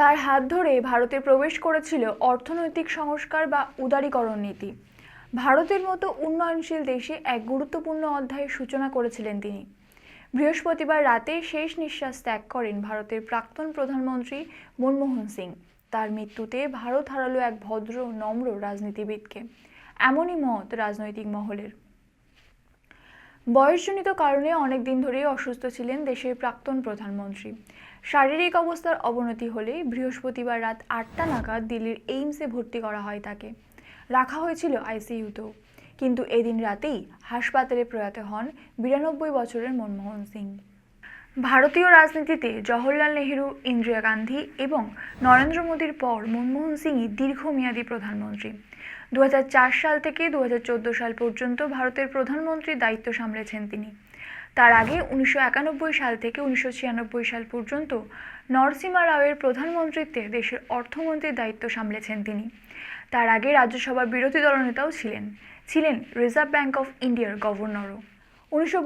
তার হাত ধরে ভারতে প্রবেশ করেছিল অর্থনৈতিক সংস্কার বা উদারীকরণ নীতি। ভারতের মতো উন্নয়নশীল দেশে এক গুরুত্বপূর্ণ অধ্যায়ের সূচনা করেছিলেন তিনি। বৃহস্পতিবার রাতে শেষ নিঃশ্বাস ত্যাগ করেন ভারতের প্রাক্তন প্রধানমন্ত্রী মনমোহন সিং। তার মৃত্যুতে ভারত হারালো এক ভদ্র, নম্র রাজনীতিবিদকে। এমনই মত রাজনৈতিক মহলের। বয়সজনিত কারণে অনেক দিন ধরেই অসুস্থ ছিলেন দেশের প্রাক্তন প্রধানমন্ত্রী। শারীরিক অবস্থার অবনতি হলে বৃহস্পতিবার রাত আটটা নাগাদ দিল্লির এইমসে ভর্তি করা হয় তাকে। রাখা হয়েছিল আইসিইউতেও। কিন্তু এদিন রাতেই হাসপাতালে প্রয়াত হন বিরানব্বই বছরের মনমোহন সিং। ভারতীয় রাজনীতিতে জওহরলাল নেহেরু, ইন্দিরা গান্ধী এবং নরেন্দ্র মোদীর পর মনমোহন সিংই দীর্ঘমেয়াদী প্রধানমন্ত্রী। দু হাজার চার সাল থেকে দু হাজার চোদ্দ সাল পর্যন্ত ভারতের প্রধানমন্ত্রীর দায়িত্ব সামলেছেন তিনি। তার আগে উনিশশো একানব্বই সাল থেকে উনিশশো ছিয়ানব্বই সাল পর্যন্ত নরসিমা রাওয়ের প্রধানমন্ত্রীত্বে দেশের অর্থমন্ত্রীর দায়িত্ব সামলেছেন তিনি। তার আগে রাজ্যসভার বিরোধী দলনেতাও ছিলেন। ছিলেন রিজার্ভ ব্যাংক অফ ইন্ডিয়ার গভর্নরও উনিশশো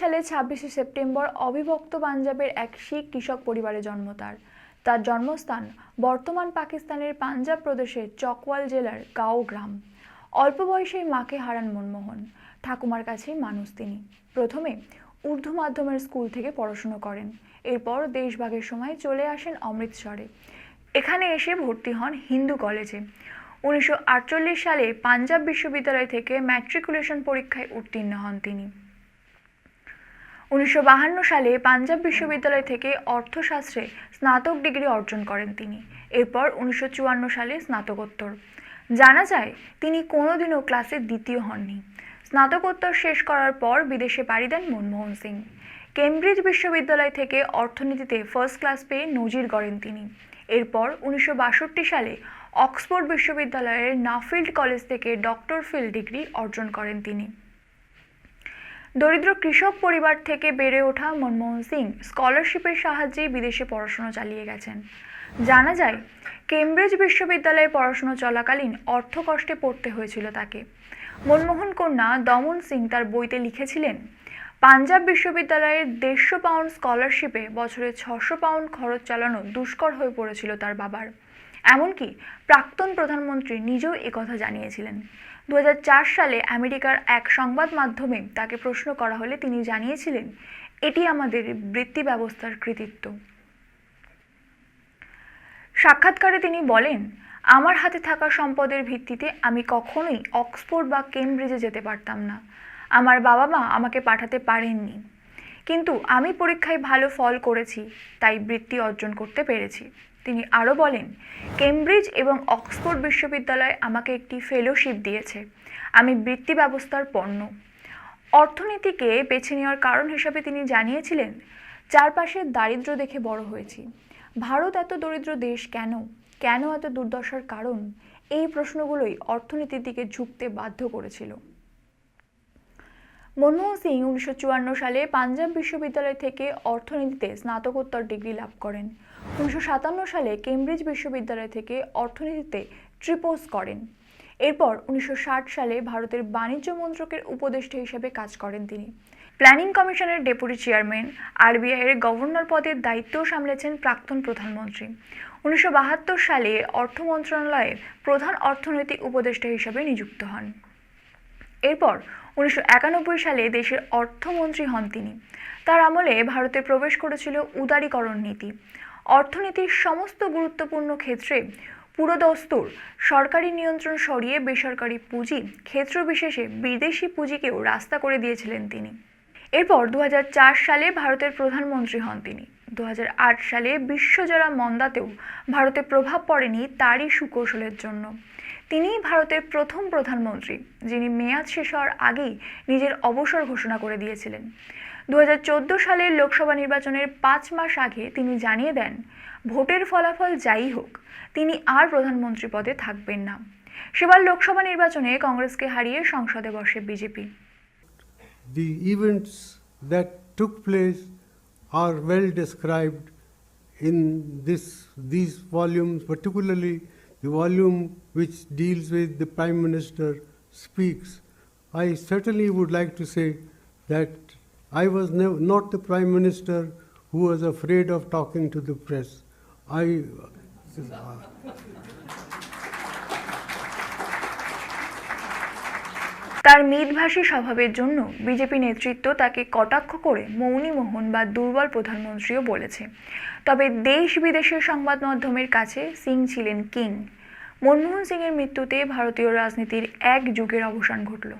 সালে ছাব্বিশে সেপ্টেম্বর অবিভক্ত পাঞ্জাবের এক শিখ কৃষক পরিবারে জন্ম তার। তার জন্মস্থান বর্তমান পাকিস্তানের পাঞ্জাব প্রদেশের চকওয়াল জেলার গাঁও গ্রাম। অল্প বয়সেই মাকে হারান মনমোহন। ঠাকুমার কাছেই মানুষ তিনি। প্রথমে উর্দু মাধ্যমের স্কুল থেকে পড়াশুনো করেন। এরপর দেশভাগের সময় চলে আসেন অমৃতসরে। এখানে এসে ভর্তি হন হিন্দু কলেজে। উনিশশো আটচল্লিশ সালে পাঞ্জাব বিশ্ববিদ্যালয় থেকে ম্যাট্রিকুলেশন পরীক্ষায় উত্তীর্ণ হন তিনি। উনিশশো সালে পাঞ্জাব বিশ্ববিদ্যালয় থেকে অর্থশাস্ত্রে স্নাতক ডিগ্রি অর্জন করেন তিনি। এরপর উনিশশো চুয়ান্ন সালে স্নাতকোত্তর। জানা যায়, তিনি কোনোদিনও ক্লাসে দ্বিতীয় হননি। স্নাতকোত্তর শেষ করার পর বিদেশে পাড়ি দেন মনমোহন সিং। কেমব্রিজ বিশ্ববিদ্যালয় থেকে অর্থনীতিতে ফার্স্ট ক্লাস পেয়ে নজির গড়েন তিনি। এরপর উনিশশো বাষট্টি সালে অক্সফোর্ড বিশ্ববিদ্যালয়ের নাফিল্ড কলেজ থেকে ডক্টর ফিল ডিগ্রি অর্জন করেন তিনি। দরিদ্র কৃষক পরিবার থেকে বেড়ে ওঠা মনমোহন সিং স্কলারশিপের সাহায্যে বিদেশে পড়াশোনা চালিয়ে গেছেন। জানা যায়, কেমব্রিজ বিশ্ববিদ্যালয়ে পড়াশোনা চলাকালীন অর্থকষ্টে পড়তে হয়েছিল তাকে। মনমোহন কন্যা দমন সিং তার বইতে লিখেছিলেন, পাঞ্জাব বিশ্ববিদ্যালয়ের দেড়শো পাউন্ড স্কলারশিপে বছরে ছশো পাউন্ড খরচ চালানো দুষ্কর হয়ে পড়েছিল তার বাবার। এমনকি প্রাক্তন প্রধানমন্ত্রী নিজেও একথা জানিয়েছিলেন। দু হাজার চার সালে আমেরিকার এক সংবাদ মাধ্যমে তাকে প্রশ্ন করা হলে তিনি জানিয়েছিলেন, এটি আমাদের বৃত্তি ব্যবস্থার কৃতিত্ব। সাক্ষাৎকারে তিনি বলেন আমার হাতে থাকা সম্পদের ভিত্তিতে আমি কখনোই অক্সফোর্ড বা কেমব্রিজে যেতে পারতাম না। আমার বাবা মা আমাকে পাঠাতে পারেননি। কিন্তু আমি পরীক্ষায় ভালো ফল করেছি, তাই বৃত্তি অর্জন করতে পেরেছি। তিনি আরও বলেন, কেমব্রিজ এবং অক্সফোর্ড বিশ্ববিদ্যালয় আমাকে একটি ফেলোশিপ দিয়েছে। আমি বৃত্তি ব্যবস্থার পণ্য। অর্থনীতিকে বেছে নেওয়ার কারণ হিসাবে তিনি জানিয়েছিলেন চারপাশের দারিদ্র্য দেখে বড় হয়েছি। ভারত এত দরিদ্র দেশ কেন? কেন এত দুর্দশার কারণ? এই প্রশ্নগুলোই অর্থনীতির দিকে ঝুঁকতে বাধ্য করেছিল। মনমোহন সিং উনিশশো চুয়ান্ন সালে পাঞ্জাব বিশ্ববিদ্যালয় থেকে অর্থনীতিতে স্নাতকোত্তর ডিগ্রি লাভ করেন। উনিশশো সাতান্ন সালে কেমব্রিজ বিশ্ববিদ্যালয় থেকে অর্থনীতিতে ট্রিপোজ করেন। এরপর উনিশশো ষাট সালে ভারতের বাণিজ্য মন্ত্রকের উপদেষ্টা হিসেবে কাজ করেন তিনি। প্ল্যানিং কমিশনের ডেপুটি চেয়ারম্যান আরবিআইয়ের গভর্নর পদের দায়িত্বও সামলেছেন প্রাক্তন প্রধানমন্ত্রী। উনিশশো বাহাত্তর সালে অর্থ মন্ত্রণালয়ের প্রধান অর্থনৈতিক উপদেষ্টা হিসেবে নিযুক্ত হন। এরপর উনিশশো একানব্বই সালে দেশের অর্থমন্ত্রী হন তিনি। তার আমলে ভারতে প্রবেশ করেছিল উদারীকরণ নীতি। অর্থনীতির সমস্ত গুরুত্বপূর্ণ ক্ষেত্রে পুরোদস্তুর সরকারি নিয়ন্ত্রণ সরিয়ে বেসরকারি পুঁজি, ক্ষেত্র বিশেষে বিদেশি পুঁজিকেও রাস্তা করে দিয়েছিলেন তিনি। এরপর দুহাজার চার সালে ভারতের প্রধানমন্ত্রী হন তিনি। দুহাজার আট সালে বিশ্বজোড়া মন্দাতেও ভারতে প্রভাব পড়েনি তারই সুকৌশলের জন্য। তিনিই ভারতের প্রথম প্রধানমন্ত্রী, যিনি মেয়াদ শেষ হওয়ার আগেই নিজের অবসর ঘোষণা করে দিয়েছিলেন। দু হাজার চোদ্দ সালের লোকসভা নির্বাচনের পাঁচ মাস আগে তিনি জানিয়ে দেন, ভোটের ফলাফল যাই হোক, তিনি আর প্রধানমন্ত্রী পদে থাকবেন না। সেবার লোকসভা নির্বাচনে কংগ্রেসকে হারিয়ে সংসদে বসে BJP. The events that took place are well described in this this volume particularly the volume which deals with the prime minister speaks I certainly would like to say that I was nev- not the Prime Minister who was afraid of talking to the press. I, তার মিতভাষী স্বভাবের জন্য BJP নেতৃত্ব তাকে কটাক্ষ করে মৌনী মোহন বা দুর্বল প্রধানমন্ত্রীও বলেছে। তবে দেশ বিদেশের সংবাদ মাধ্যমের কাছে সিং ছিলেন কিং। মনমোহন সিংয়ের মৃত্যুতে ভারতীয় রাজনীতির এক যুগের অবসান ঘটল।